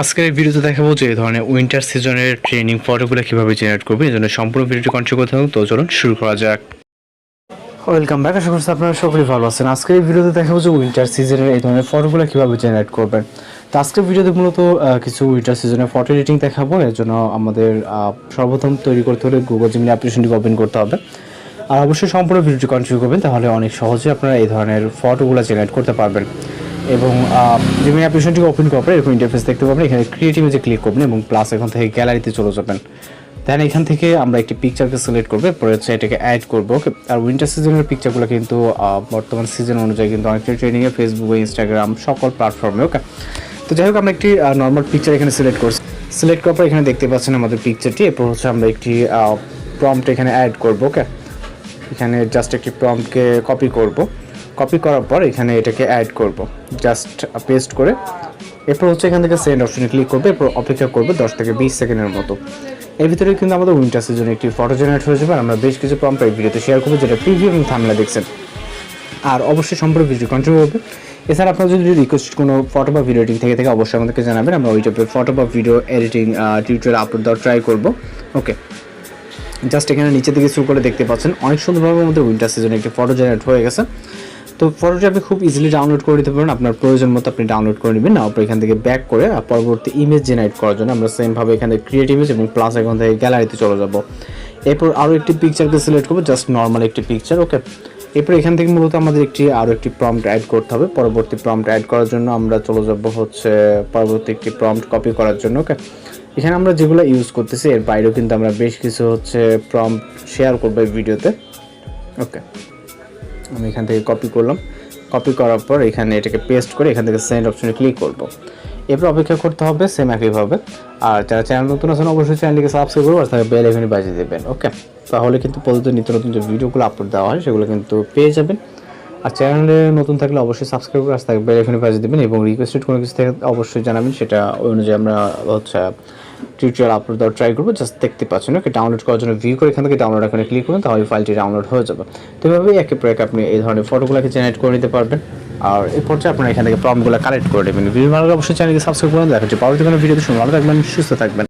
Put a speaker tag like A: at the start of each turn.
A: আজকের এই ভিডিওতে দেখাবো যে ধরনের উইন্টার সিজনের ট্রেনিং ফটোগুলো কীভাবে জেনারেট করবে, এই জন্য সম্পূর্ণ ভিডিওটি কন্টিনিউ করতে হবে তো চলুন শুরু করা যাক। ওয়েলকাম ব্যাক আশা করছি আপনারা সকলেই ভালো আছেন। আজকের এই ভিডিওতে দেখাবো যে উইন্টার সিজনের এই ধরনের ফটোগুলো কীভাবে জেনারেট করবেন তো আজকের ভিডিওতে মূলত কিছু উইন্টার সিজনের ফটো এডিটিং দেখাবো। এর জন্য আমাদের সর্বপ্রথম তৈরি করতে হলে গুগল জিমিনি অ্যাপ্লিকেশনটি ওপেন করতে হবে। আর অবশ্যই সম্পূর্ণ ভিডিওটি কন্টিনিউ করবেন, তাহলে অনেক সহজে আপনারা এই ধরনের ফটোগুলো জেনারেট করতে পারবেন। এবং জিমিনি অ্যাপ্লিকেশনটি ওপেন করার পরে এরকম ইন্টারফেস দেখতে পাবেন। এখানে ক্রিয়েটিভ যে ক্লিক করবেন এবং প্লাস এখান থেকে গ্যালারিতে চলে যাবেন। দেন এখান থেকে আমরা একটি পিকচারকে সিলেক্ট করব। পরে হচ্ছে এটাকে অ্যাড করব। ওকে আর উইন্টার সিজনের পিকচারগুলো কিন্তু বর্তমান সিজন অনুযায়ী কিন্তু অনেকটা ট্রেনিংয়ে ফেসবুকে ইনস্টাগ্রাম সকল প্ল্যাটফর্মে ওকে তো যাই হোক, আমরা একটি নর্মাল পিকচার এখানে সিলেক্ট করছি। সিলেক্ট করার পর এখানে দেখতে পাচ্ছেন আমাদের পিকচারটি এরপর হচ্ছে আমরা একটি প্রম্পট এখানে অ্যাড করব ওকে এখানে জাস্ট একটি প্রম্পটকে কপি করব। কপি করার পর এখানে এটাকে অ্যাড করব। জাস্ট পেস্ট করে এরপর হচ্ছে এখান থেকে সেন্ড অপশনে ক্লিক করবে, এরপর অপেক্ষা করবে দশ থেকে বিশ সেকেন্ডের মতো। এর ভিতরে কিন্তু আমাদের উইন্টার সিজনে একটি ফটো জেনারেট হয়ে যাবে। আমরা বেশ কিছু প্রম্পট এই ভিডিওতে শেয়ার করব, যেটা প্রিভিউ এবং থামলা দেখছেন। আর অবশ্যই সম্পর্কে ভিডিও কন্টিনিউ করবে। এছাড়া আপনার যদি রিকোয়েস্ট কোনো ফটো বা ভিডিও এডিটিং থেকে থাকে, অবশ্যই আমাদেরকে জানাবেন। আমরা ওই টাইপের ফটো বা ভিডিও এডিটিং টিউটোরিয়াল আপলোড দেওয়ার ট্রাই করব। ওকে জাস্ট এখানে নিচে থেকে শুরু করে দেখতে পাচ্ছেন, অনেক সুন্দরভাবে আমাদের উইন্টার সিজনে একটি ফটো জেনারেট হয়ে গেছে। তো ফটোটি আপনি খুব ইজিলি ডাউনলোড করে নিতে পারেন। আপনার প্রয়োজন মতো আপনি ডাউনলোড করে নেবেন। না এখান থেকে ব্যাক করে পরবর্তী ইমেজ জেনারেট করার জন্য আমরা সেমভাবে এখানে ক্রিয়েট ইমেজ এবং প্লাস এখান থেকে গ্যালারিতে চলে যাব। এরপর আরও একটি পিকচারকে সিলেক্ট করব জাস্ট নর্মাল একটি পিকচার ওকে এরপর এখান থেকে মূলত আমাদের একটি আরও একটি প্রম্পট অ্যাড করতে হবে। পরবর্তী প্রম্পট অ্যাড করার জন্য আমরা চলে যাব হচ্ছে পরবর্তী একটি প্রম্পট কপি করার জন্য ওকে এখানে আমরা যেগুলো ইউজ করতেছি, এর বাইরেও কিন্তু আমরা বেশ কিছু হচ্ছে প্রম্পট শেয়ার করব এই ভিডিওতে ওকে আমি এখান থেকে কপি করলাম। কপি করার পর এখানে এটাকে পেস্ট করে এখান থেকে সেন্ড অপশনে ক্লিক করব। এরপর অপেক্ষা করতে হবে সেম একইভাবে আর যারা চ্যানেল নতুন আছেন, অবশ্যই চ্যানেলটিকে সাবস্ক্রাইব করব আর তাকে বেল এখানে বাজিয়ে দেবেন ওকে তাহলে কিন্তু প্রতিদিন নিত্য নতুন যে ভিডিওগুলো আপলোড দেওয়া হয়, সেগুলো কিন্তু পেয়ে যাবেন। আর চ্যানেলে নতুন থাকলে অবশ্যই সাবস্ক্রাইব করে তাকে বেল এখানে বাজিয়ে দেবেন এবং রিকোয়েস্টেড কোনো কিছু থেকে অবশ্যই জানাবেন, সেটা ওই অনুযায়ী আমরা হচ্ছে টিউটোরিয়াল আপলোড দেওয়ার ট্রাই করব জাস্ট দেখতে পাচ্ছেন ওকে ডাউনলোড করার জন্য ভিউ করে এখান থেকে ডাউনলোড এখানে ক্লিক করুন, তাহলে ফাইলটি ডাউনলোড হয়ে যাবে। তো এভাবেই একে পর এক আপনি এই ধরনের ফটোগুলোকে জেনারেট করে নিতে পারবেন। আর এই পর্যায়ে আপনারা এখান থেকে প্রবলেমগুলো কালেক্ট করে নেবেন। ভিডিও ভালো অবশ্যই চ্যানেলকে সাবস্ক্রাইব করুন, দেখা হচ্ছে পরবর্তী কোনো ভিডিওতে শুনে ভালো থাকবেন, সুস্থ থাকবেন।